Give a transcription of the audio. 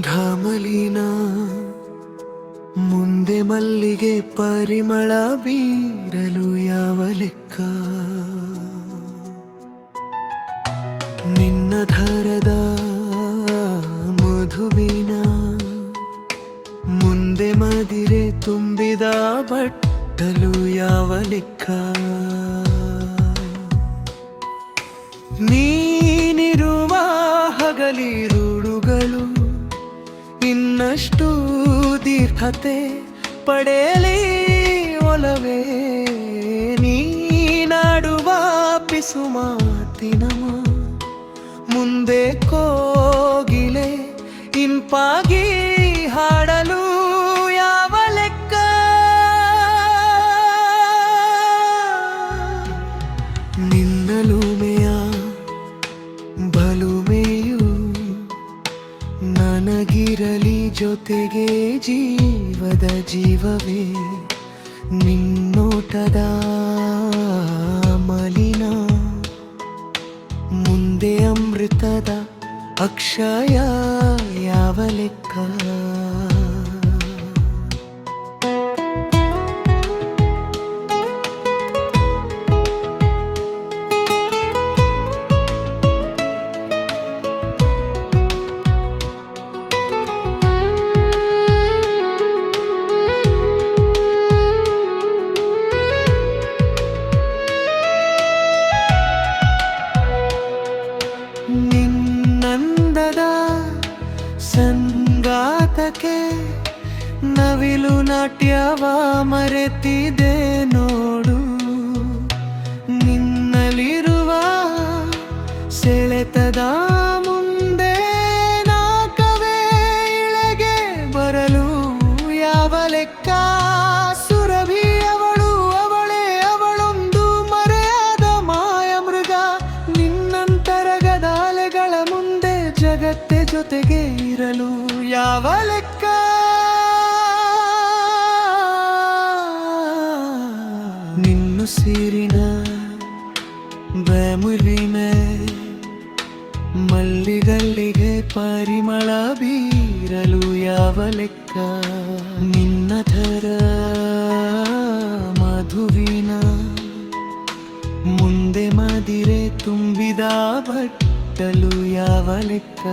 ಧಾಮಲಿನ ಮುಂದೆ ಮಲ್ಲಿಗೆ ಪರಿಮಳ ಬೀರಲು ಯಾವ ಲೆಕ್ಕ? ನಿನ್ನ ಧರದ ಮಧುವಿನ ಮುಂದೆ ಮದಿರೆ ತುಂಬಿದ ಬಟ್ಟಲು ಯಾವ ಲೆಕ್ಕ? ನೀನಿರುವ ಹಗಲಿರುಳುಗಳು ಇನ್ನಷ್ಟು ದೀರ್ಘತೆ ಪಡೆಯಲಿ. ಮುಂದೆ ಕೋಗಿಲೆ ಇಂಪಾಗಿ ಹಾಡಲು ಯಾವ ಲೆಕ್ಕ? ನಿನ್ನಲುಮೆಯ ಬಲುಮೆಯು ನನಗಿರಲಿ ಜೊತೆಗೆ ಜೀವದ ಜೀವವೇ ನಿನ್ನೋಟದ ಅಮೃತದ ಅಕ್ಷಯ ಯಾವ ಲೆಕ್ಕ ಸಂಗಾತಕ್ಕೆ ನವಿಲು ನಾಟ್ಯವ ಮರೆತಿದೆ ನೋಡು. ನಿನ್ನಲಿರುವ ಸೆಳೆತದ ಮುಂದೆ ನಾಕವೇ ಇಳೆಗೆ ಬರಲು ಯಾವ ಲೆಕ್ಕ? ಸುರಭಿ ಅವಳು, ಅವಳೇ ಅವಳೊಂದು ಮರೆಯಾದ ಮಾಯ ಮೃಗ. ನಿನ್ನಂತರಗದ ಮುಂದೆ ಜಗತ್ತೆ ಜೊತೆಗೆ ಇರಲು ಯಾವ ಲೆಕ್ಕ? ನಿನ್ನು ಸೀರಿನ ಬೆಮುಲಿಮೆ ಮಲ್ಲಿಗಲ್ಲಿಗೆ ಪರಿಮಳ ಬೀರಲು ಯಾವ ಲೆಕ್ಕ? ನಿನ್ನ ಥರ ಮಧುವಿನ ಮುಂದೆ ಮದಿರೆ ತುಂಬಿದ ಬಟ್ಟಲು ಯಾವ ಲೆಕ್ಕ?